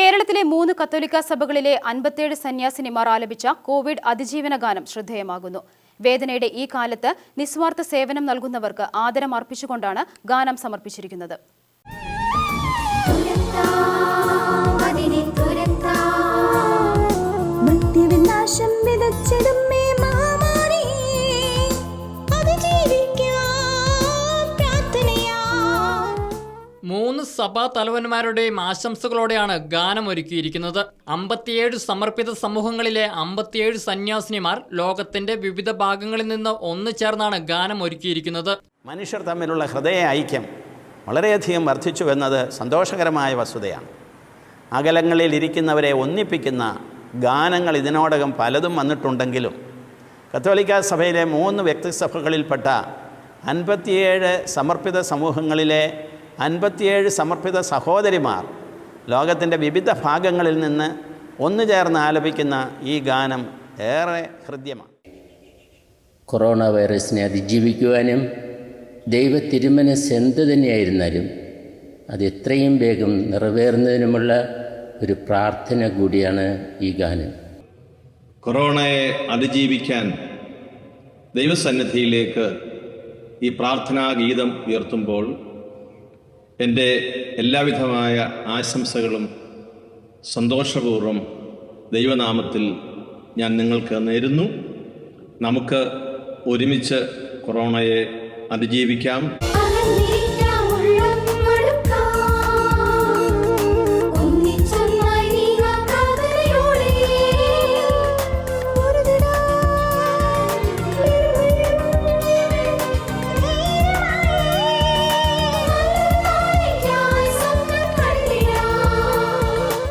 കേരളത്തിലെ മൂന്ന് കത്തോലിക്ക സഭകളിലെ അൻപത്തേഴ് സന്യാസിനിമാർ ആലപിച്ച കോവിഡ് അതിജീവന ഗാനം ശ്രദ്ധേയമാകുന്നു. വേദനയുടെ ഈ കാലത്ത് നിസ്വാർത്ഥ സേവനം നൽകുന്നവർക്ക് ആദരം അർപ്പിച്ചുകൊണ്ടാണ് ഗാനം സമർപ്പിച്ചിരിക്കുന്നത്. മൂന്ന് സഭാ തലവന്മാരുടെയും ആശംസകളോടെയാണ് ഗാനം ഒരുക്കിയിരിക്കുന്നത് അമ്പത്തിയേഴ് സമർപ്പിത സമൂഹങ്ങളിലെ അമ്പത്തിയേഴ് സന്യാസിനിമാർ ലോകത്തിന്റെ വിവിധ ഭാഗങ്ങളിൽ നിന്ന് ഒന്നു ചേർന്നാണ് ഗാനം ഒരുക്കിയിരിക്കുന്നത് മനുഷ്യർ തമ്മിലുള്ള ഹൃദയ ഐക്യം വളരെയധികം വർദ്ധിച്ചു എന്നത് സന്തോഷകരമായ വസ്തുതയാണ്. അകലങ്ങളിൽ ഇരിക്കുന്നവരെ ഒന്നിപ്പിക്കുന്ന ഗാനങ്ങൾ ഇതിനോടകം പലതും വന്നിട്ടുണ്ടെങ്കിലും കത്തോലിക്ക സഭയിലെ മൂന്ന് വ്യക്തിസഭകളിൽപ്പെട്ട അൻപത്തിയേഴ് സമർപ്പിത സമൂഹങ്ങളിലെ അൻപത്തിയേഴ് സമർപ്പിത സഹോദരിമാർ ലോകത്തിന്റെ വിവിധ ഭാഗങ്ങളിൽ നിന്ന് ഒന്നു ചേർന്ന് ആലപിക്കുന്ന ഈ ഗാനം ഏറെ ഹൃദ്യമാണ്. കൊറോണ വൈറസിനെ അതിജീവിക്കുവാനും ദൈവ തിരുമനസ് എന്ത് തന്നെയായിരുന്നാലും അത് എത്രയും വേഗം നിറവേറുന്നതിനുമുള്ള ഒരു പ്രാർത്ഥന കൂടിയാണ് ഈ ഗാനം. കൊറോണയെ അതിജീവിക്കാൻ ദൈവസന്നിധിയിലേക്ക് ഈ പ്രാർത്ഥനാ ഗീതം ഉയർത്തുമ്പോൾ എന്റെ എല്ലാവിധമായ ആശംസകളും സന്തോഷപൂർവം ദൈവനാമത്തിൽ ഞാൻ നിങ്ങൾക്ക് നേരുന്നു. നമുക്ക് ഒരുമിച്ച് കൊറോണയെ അതിജീവിക്കാം.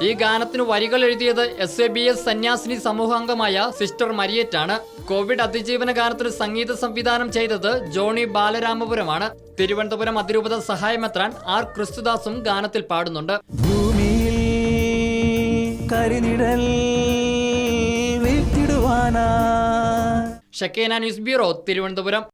ഈ ഗാനത്തിന് വരികൾ എഴുതിയത് എസ് എ ബി എസ് സന്യാസിനി സമൂഹാംഗമായ സിസ്റ്റർ മരിയറ്റാണ്. കോവിഡ് അതിജീവന ഗാനത്തിന് സംഗീത സംവിധാനം ചെയ്തത് ജോണി ബാലരാമപുരമാണ്. തിരുവനന്തപുരം അതിരൂപത സഹായമെത്രാൻ ആർ ക്രിസ്തുദാസും ഗാനത്തിൽ പാടുന്നുണ്ട്. ഭൂമിയിൽ കരിനിഴൽ വീഴ്ത്തിടുവാനാ. Shakeena news bureau Thiruvananthapuram.